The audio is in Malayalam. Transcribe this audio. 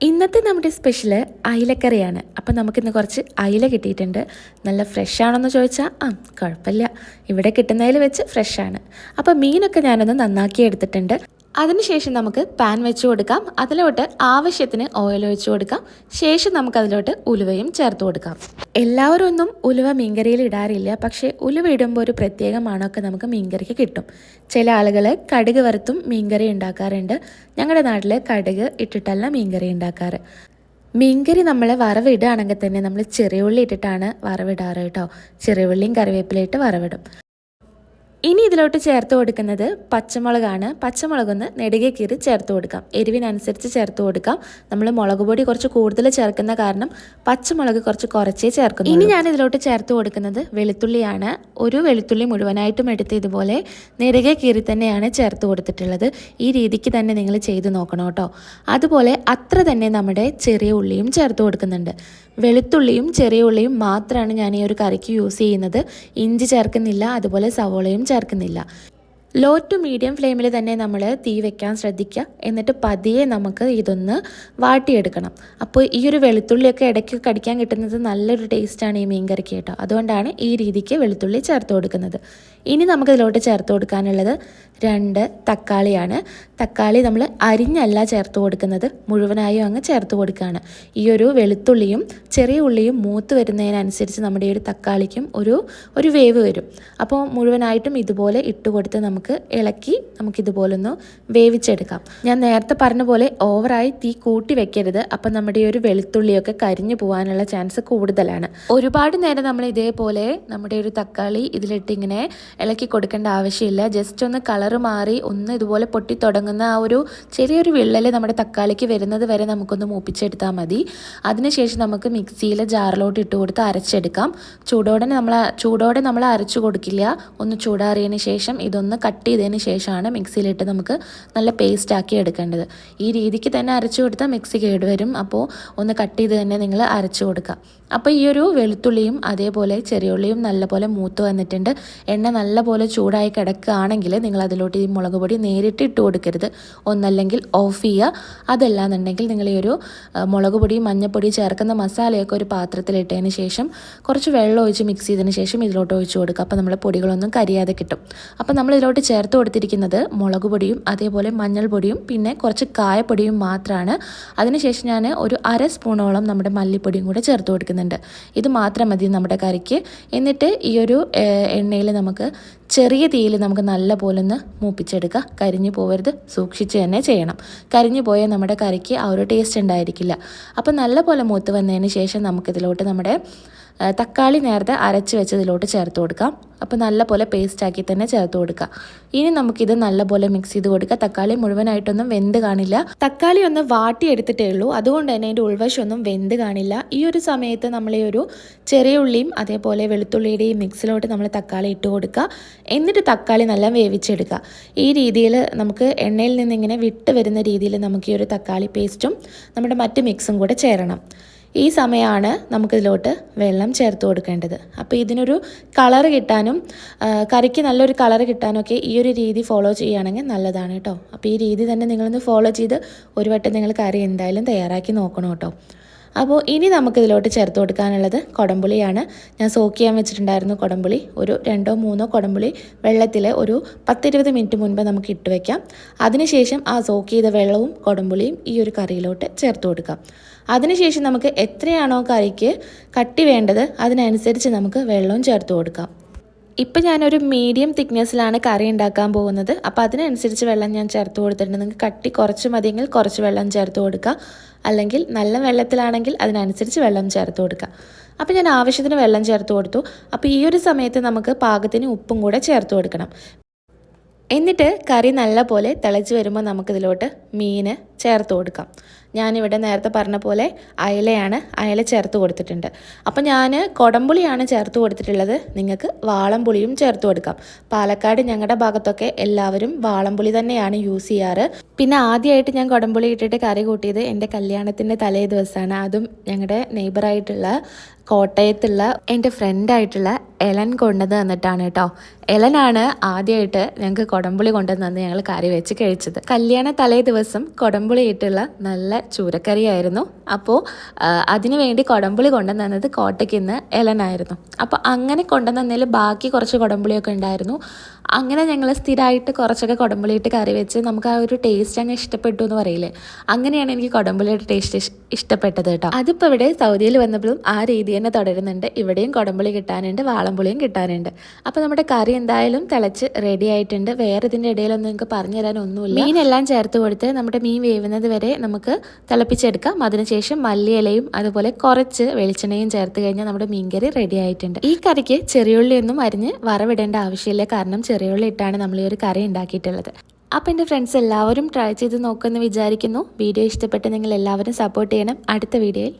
ഇന്നത്തെ നമ്മുടെ സ്പെഷ്യൽ അയിലക്കറിയാണ്. അപ്പം നമുക്കിന്ന് കുറച്ച് അയില കിട്ടിയിട്ടുണ്ട്. നല്ല ഫ്രഷ് ആണെന്ന് ചോദിച്ചാൽ ആ കുഴപ്പമില്ല. ഇവിടെ കിട്ടുന്നതിൽ വെച്ച് ഫ്രഷാണ് അപ്പം മീനൊക്കെ ഞാനൊന്ന് നന്നാക്കി എടുത്തിട്ടുണ്ട് അതിനുശേഷം നമുക്ക് പാൻ വെച്ച് കൊടുക്കാം. അതിലോട്ട് ആവശ്യത്തിന് ഓയിൽ ഒഴിച്ച് കൊടുക്കാം. ശേഷം നമുക്ക് അതിലോട്ട് ഉലുവയും ചേർത്ത് കൊടുക്കാം. എല്ലാവരും ഒന്നും ഉലുവ മീൻകറിയിൽ ഇടാറില്ല. പക്ഷേ ഉലുവ ഇടുമ്പോൾ ഒരു പ്രത്യേക മണമൊക്കെ നമുക്ക് മീൻകറിക്ക് കിട്ടും. ചില ആളുകൾ കടുക് വറുത്തും മീൻകറി ഉണ്ടാക്കാറുണ്ട്. ഞങ്ങളുടെ നാട്ടിൽ കടുക് ഇട്ടിട്ടല്ല മീൻകറി ഉണ്ടാക്കാറ്. മീൻകറി നമ്മൾ വറവിടുകയാണെങ്കിൽ തന്നെ നമ്മൾ ചെറിയ ഉള്ളി ഇട്ടിട്ടാണ് വറവിടാറ് കേട്ടോ. ചെറിയ ഉള്ളിയും കറിവേപ്പിലയിട്ട് വറവിടും. ഇനി ഇതിലോട്ട് ചേർത്ത് കൊടുക്കുന്നത് പച്ചമുളകാണ്. പച്ചമുളകൊന്ന് നെടുകെ കീറി ചേർത്ത് കൊടുക്കാം. എരിവിനനുസരിച്ച് ചേർത്ത് കൊടുക്കാം. നമ്മൾ മുളക് പൊടി കുറച്ച് കൂടുതൽ ചേർക്കുന്ന കാരണം പച്ചമുളക് കുറച്ച് കുറച്ചേ ചേർക്കുന്നു ഇനി ഞാൻ ഇതിലോട്ട് ചേർത്ത് കൊടുക്കുന്നത് വെളുത്തുള്ളിയാണ്. ഒരു വെളുത്തുള്ളി മുഴുവനായിട്ടും എടുത്ത് ഇതുപോലെ നെടുകെ കീറി തന്നെയാണ് ചേർത്ത് കൊടുത്തിട്ടുള്ളത്. ഈ രീതിക്ക് തന്നെ നിങ്ങൾ ചെയ്ത് നോക്കണം കേട്ടോ. അതുപോലെ അത്ര തന്നെ നമ്മുടെ ചെറിയ ഉള്ളിയും ചേർത്ത് കൊടുക്കുന്നുണ്ട്. വെളുത്തുള്ളിയും ചെറിയ ഉള്ളിയും മാത്രമാണ് ഞാൻ ഈ ഒരു കറിക്ക് യൂസ് ചെയ്യുന്നത്. ഇഞ്ചി ചേർക്കുന്നില്ല അതുപോലെ സവോളയും ചേർക്കുന്നില്ല. ലോ ടു മീഡിയം ഫ്ലെയിമിൽ തന്നെ നമ്മൾ തീ വെക്കാൻ ശ്രദ്ധിക്കുക. എന്നിട്ട് പതിയെ നമുക്ക് ഇതൊന്ന് വാട്ടിയെടുക്കണം. അപ്പോൾ ഈ ഒരു വെളുത്തുള്ളിയൊക്കെ ഇടയ്ക്ക് കടിക്കാൻ കിട്ടുന്നത് നല്ലൊരു ടേസ്റ്റാണ് ഈ മീൻ കറിക്ക് കേട്ടോ. അതുകൊണ്ടാണ് ഈ രീതിക്ക് വെളുത്തുള്ളി ചേർത്ത് കൊടുക്കുന്നത്. ഇനി നമുക്ക് ഇതിലോട്ട് ചേർത്ത് കൊടുക്കാനുള്ളത് രണ്ട് തക്കാളിയാണ്. തക്കാളി നമ്മൾ അരിഞ്ഞല്ല ചേർത്ത് കൊടുക്കുന്നത്. മുഴുവനായും അങ്ങ് ചേർത്ത് കൊടുക്കുകയാണ് ഈ ഒരു വെളുത്തുള്ളിയും ചെറിയ ഉള്ളിയും മൂത്ത് വരുന്നതിനനുസരിച്ച് നമ്മുടെ ഈ ഒരു തക്കാളിക്കും ഒരു ഒരു വേവ് വരും. അപ്പോൾ മുഴുവനായിട്ടും ഇതുപോലെ ഇട്ട് കൊടുത്ത് നമുക്ക് ഇളക്കി നമുക്കിതുപോലൊന്ന് വേവിച്ചെടുക്കാം. ഞാൻ നേരത്തെ പറഞ്ഞ പോലെ ഓവറായി തീ കൂട്ടി വെക്കരുത്. അപ്പം നമ്മുടെ ഈ ഒരു വെളുത്തുള്ളിയൊക്കെ കരിഞ്ഞു പോകാനുള്ള ചാൻസ് കൂടുതലാണ്. ഒരുപാട് നേരം നമ്മൾ ഇതേപോലെ നമ്മുടെ ഒരു തക്കാളി ഇതിലിട്ട് ഇങ്ങനെ ഇളക്കി കൊടുക്കേണ്ട ആവശ്യമില്ല. ജസ്റ്റ് ഒന്ന് കളറ് മാറി ഒന്ന് ഇതുപോലെ പൊട്ടി തുടങ്ങുന്ന ആ ഒരു ചെറിയൊരു വിള്ളൽ നമ്മുടെ തക്കാളിക്ക് വരുന്നത് വരെ നമുക്കൊന്ന് മൂപ്പിച്ചെടുത്താൽ മതി. അതിനുശേഷം നമുക്ക് മിക്സിയിൽ ജാറിലോട്ട് ഇട്ട് കൊടുത്ത് അരച്ചെടുക്കാം. ചൂടോടെ നമ്മൾ ചൂടോടെ നമ്മൾ അരച്ചു കൊടുക്കില്ല. ഒന്ന് ചൂടാറിയതിന് ശേഷം ഇതൊന്ന് കട്ട് ചെയ്തതിന് ശേഷമാണ് മിക്സിയിലിട്ട് നമുക്ക് നല്ല പേസ്റ്റ് ആക്കി എടുക്കേണ്ടത്. ഈ രീതിക്ക് തന്നെ അരച്ചു കൊടുത്താൽ മിക്സി കേടുവരും. അപ്പോൾ ഒന്ന് കട്ട് ചെയ്ത് തന്നെ നിങ്ങൾ അരച്ചു കൊടുക്കുക അപ്പോൾ ഈ ഒരു വെളുത്തുള്ളിയും അതേപോലെ ചെറിയുള്ളിയും നല്ലപോലെ മൂത്ത് വന്നിട്ടുണ്ട്. എണ്ണ നല്ലപോലെ ചൂടായി കിടക്കുകയാണെങ്കിൽ നിങ്ങൾ അതിലോട്ട് ഈ മുളക് പൊടി നേരിട്ട് ഇട്ട് കൊടുക്കരുത്. ഒന്നല്ലെങ്കിൽ ഓഫ് ചെയ്യുക. അതല്ലാന്നുണ്ടെങ്കിൽ നിങ്ങൾ ഈ ഒരു മുളക് പൊടി മഞ്ഞൾപ്പൊടി ചേർക്കുന്ന മസാലയൊക്കെ ഒരു പാത്രത്തിലിട്ടതിന് ശേഷം കുറച്ച് വെള്ളം ഒഴിച്ച് മിക്സ് ചെയ്തതിന് ശേഷം ഇതിലോട്ട് ഒഴിച്ച് കൊടുക്കുക. അപ്പോൾ നമ്മൾ പൊടികളൊന്നും കരിയാതെ കിട്ടും. അപ്പോൾ നമ്മൾ ഇതിലോട്ട് ചേർത്ത് കൊടുത്തിരിക്കുന്നത് മുളക് പൊടിയും അതേപോലെ മഞ്ഞൾപ്പൊടിയും പിന്നെ കുറച്ച് കായപ്പൊടിയും മാത്രമാണ് അതിനുശേഷം ഞാൻ ഒരു അര സ്പൂണോളം നമ്മുടെ മല്ലിപ്പൊടിയും കൂടെ ചേർത്ത് കൊടുക്കുന്നുണ്ട്. ഇത് മാത്രം മതി നമ്മുടെ കറിക്ക്. എന്നിട്ട് ഈ ഒരു എണ്ണയിൽ നമുക്ക് ചെറിയ തീയിൽ നമുക്ക് നല്ല പോലെ ഒന്ന് മൂപ്പിച്ചെടുക്കുക. കരിഞ്ഞു പോകരുത് സൂക്ഷിച്ച് തന്നെ ചെയ്യണം. കരിഞ്ഞു പോയാൽ നമ്മുടെ കറിക്ക് ആ ഒരു ടേസ്റ്റ് ഉണ്ടായിരിക്കില്ല. അപ്പോൾ നല്ല പോലെ മൂത്ത് വന്നതിന് ശേഷം നമുക്കിതിലോട്ട് നമ്മുടെ തക്കാളി നേരത്തെ അരച്ച് വെച്ചതിലോട്ട് ചേർത്ത് കൊടുക്കാം. അപ്പോൾ നല്ല പോലെ പേസ്റ്റ് ആക്കി തന്നെ ചേർത്ത് കൊടുക്കുക ഇനി നമുക്കിത് നല്ല പോലെ മിക്സ് ചെയ്ത് കൊടുക്കുക തക്കാളി മുഴുവനായിട്ടൊന്നും വെന്ത് കാണില്ല. തക്കാളി ഒന്ന് വാട്ടിയെടുത്തിട്ടേ ഉള്ളൂ. അതുകൊണ്ട് തന്നെ അതിന്റെ ഉൾവശമൊന്നും വെന്ത് കാണില്ല. ഈ ഒരു സമയത്ത് നമ്മൾ ഈ ഒരു ചെറിയ ഉള്ളിയും അതേപോലെ വെളുത്തുള്ളിയുടെയും മിക്സിലോട്ട് നമ്മൾ തക്കാളി ഇട്ട് കൊടുക്കുക. എന്നിട്ട് തക്കാളി നല്ല വേവിച്ചെടുക്കുക. ഈ രീതിയിൽ നമുക്ക് എണ്ണയിൽ നിന്ന് ഇങ്ങനെ വിട്ട് വരുന്ന രീതിയിൽ നമുക്ക് ഈ ഒരു തക്കാളി പേസ്റ്റും നമ്മുടെ മറ്റ് മിക്സും കൂടെ ചേരണം. ഈ സമയമാണ് നമുക്കിതിലോട്ട് വെള്ളം ചേർത്ത് കൊടുക്കേണ്ടത്. അപ്പോൾ ഇതിനൊരു കളർ കിട്ടാനും കറിക്ക് നല്ലൊരു കളർ കിട്ടാനൊക്കെ ഈ ഒരു രീതി ഫോളോ ചെയ്യുകയാണെങ്കിൽ നല്ലതാണ് കേട്ടോ. അപ്പോൾ ഈ രീതി തന്നെ നിങ്ങളൊന്ന് ഫോളോ ചെയ്ത് ഒരു വട്ടം നിങ്ങൾ കറി എന്തായാലും തയ്യാറാക്കി നോക്കണം കേട്ടോ. അപ്പോൾ ഇനി നമുക്കിതിലോട്ട് ചേർത്ത് കൊടുക്കാനുള്ളത് കുടംപുളിയാണ്. ഞാൻ സോക്ക് ചെയ്യാൻ വെച്ചിട്ടുണ്ടായിരുന്നു കുടംപുളി. ഒരു രണ്ടോ മൂന്നോ കുടംപുളി വെള്ളത്തിൽ ഒരു പത്തിരുപത് മിനിറ്റ് മുൻപ് നമുക്ക് ഇട്ട് വയ്ക്കാം അതിനുശേഷം ആ സോക്ക് ചെയ്ത വെള്ളവും കുടംപുളിയും ഈ ഒരു കറിയിലോട്ട് ചേർത്ത് കൊടുക്കാം. അതിനുശേഷം നമുക്ക് എത്രയാണോ കറിക്ക് കട്ടി വേണ്ടത് അതിനനുസരിച്ച് നമുക്ക് വെള്ളവും ചേർത്ത് കൊടുക്കാം. ഇപ്പം ഞാനൊരു മീഡിയം തിക്നെസ്സിലാണ് കറി ഉണ്ടാക്കാൻ പോകുന്നത്. അപ്പോൾ അതിനനുസരിച്ച് വെള്ളം ഞാൻ ചേർത്ത് കൊടുത്തിട്ടുണ്ട്. നിങ്ങൾക്ക് കട്ടി കുറച്ച് മതിയെങ്കിൽ കുറച്ച് വെള്ളം ചേർത്ത് കൊടുക്കുക. അല്ലെങ്കിൽ നല്ല വെള്ളത്തിലാണെങ്കിൽ അതിനനുസരിച്ച് വെള്ളം ചേർത്ത് കൊടുക്കുക. അപ്പോൾ ഞാൻ ആവശ്യത്തിന് വെള്ളം ചേർത്ത് കൊടുത്തു. അപ്പോൾ ഈ ഒരു സമയത്ത് നമുക്ക് പാകത്തിന് ഉപ്പും കൂടെ ചേർത്ത് കൊടുക്കണം. എന്നിട്ട് കറി നല്ല പോലെ തിളച്ച് വരുമ്പോൾ നമുക്കിതിലോട്ട് മീൻ ചേർത്ത് കൊടുക്കാം. ഞാനിവിടെ നേരത്തെ പറഞ്ഞ പോലെ അയലയാണ് അയല ചേർത്ത് കൊടുത്തിട്ടുണ്ട്. അപ്പോൾ ഞാൻ കൊടംപുളിയാണ് ചേർത്ത് കൊടുത്തിട്ടുള്ളത്. നിങ്ങൾക്ക് വാളംപുളിയും ചേർത്ത് കൊടുക്കാം. പാലക്കാട് ഞങ്ങളുടെ ഭാഗത്തൊക്കെ എല്ലാവരും വാളംപുളി തന്നെയാണ് യൂസ് ചെയ്യാറ്. പിന്നെ ആദ്യമായിട്ട് ഞാൻ കൊടംപുളി ഇട്ടിട്ട് കറി കൂട്ടിയത് എന്റെ കല്യാണത്തിന്റെ തലേ ദിവസമാണ് അതും ഞങ്ങളുടെ നെയ്ബറായിട്ടുള്ള കോട്ടയത്തുള്ള എന്റെ ഫ്രണ്ടായിട്ടുള്ള എലൻ കൊണ്ടുവന്ന് തന്നിട്ടാണ് കേട്ടോ. എലനാണ് ആദ്യമായിട്ട് ഞങ്ങൾക്ക് കൊടംപുളി കൊണ്ടുവന്ന് ഞങ്ങൾ കറി വെച്ച് കഴിച്ചത്. കല്യാണ തലേ ദിവസം കൊടംപുളി ഇട്ടുള്ള നല്ല ചൂരക്കറിയായിരുന്നു. അപ്പോൾ അതിനു വേണ്ടി കുടംപുളി കൊണ്ടുവന്നത് കോട്ടയ്ക്ക് നിന്ന് എലനായിരുന്നു അപ്പോൾ അങ്ങനെ കൊണ്ടുവന്നതിൽ ബാക്കി കുറച്ച് കുടംപുളിയൊക്കെ ഉണ്ടായിരുന്നു. അങ്ങനെ ഞങ്ങൾ സ്ഥിരമായിട്ട് കുറച്ചൊക്കെ കുടംപുളിയിട്ട് കറി വെച്ച് നമുക്ക് ആ ഒരു ടേസ്റ്റ് അങ്ങ് ഇഷ്ടപ്പെട്ടു എന്ന് പറയില്ലേ? അങ്ങനെയാണ് എനിക്ക് കുടംപുളിയുടെ ടേസ്റ്റ് ഇഷ്ടപ്പെട്ടത് കേട്ടോ. അതിപ്പോൾ ഇവിടെ സൗദിയിൽ വന്നപ്പോഴും ആ രീതി തന്നെ തുടരുന്നുണ്ട്. ഇവിടെയും കുടംപുളി കിട്ടാനുണ്ട് വാളംപുളിയും കിട്ടാനുണ്ട്. അപ്പോൾ നമ്മുടെ കറി എന്തായാലും തിളച്ച് റെഡി ആയിട്ടുണ്ട്. വേറെ ഇതിന്റെ ഇടയിലൊന്നും നിങ്ങൾക്ക് പറഞ്ഞു തരാൻ ഒന്നുമില്ല മീനെല്ലാം ചേർത്ത് കൊടുത്ത് നമ്മുടെ മീൻ വേവുന്നത് വരെ നമുക്ക് തിളപ്പിച്ചെടുക്കാം. അതിനുശേഷം മല്ലിയിലയും അതുപോലെ കുറച്ച് വെളിച്ചെണ്ണയും ചേർത്ത് കഴിഞ്ഞാൽ നമ്മുടെ മീൻകറി റെഡി ആയിട്ടുണ്ട്. ഈ കറിക്ക് ചെറിയുള്ളിയൊന്നും അരിഞ്ഞ് വറവിടേണ്ട ആവശ്യമില്ല. കാരണം ചെറിയുള്ളി ഇട്ടാണ് നമ്മൾ ഈ ഒരു കറി ഉണ്ടാക്കിയിട്ടുള്ളത്. അപ്പോൾ എന്റെ ഫ്രണ്ട്സ് എല്ലാവരും ട്രൈ ചെയ്ത് നോക്കുമെന്ന് വിചാരിക്കുന്നു. വീഡിയോ ഇഷ്ടപ്പെട്ട് നിങ്ങൾ എല്ലാവരും സപ്പോർട്ട് ചെയ്യണം. അടുത്ത വീഡിയോയിൽ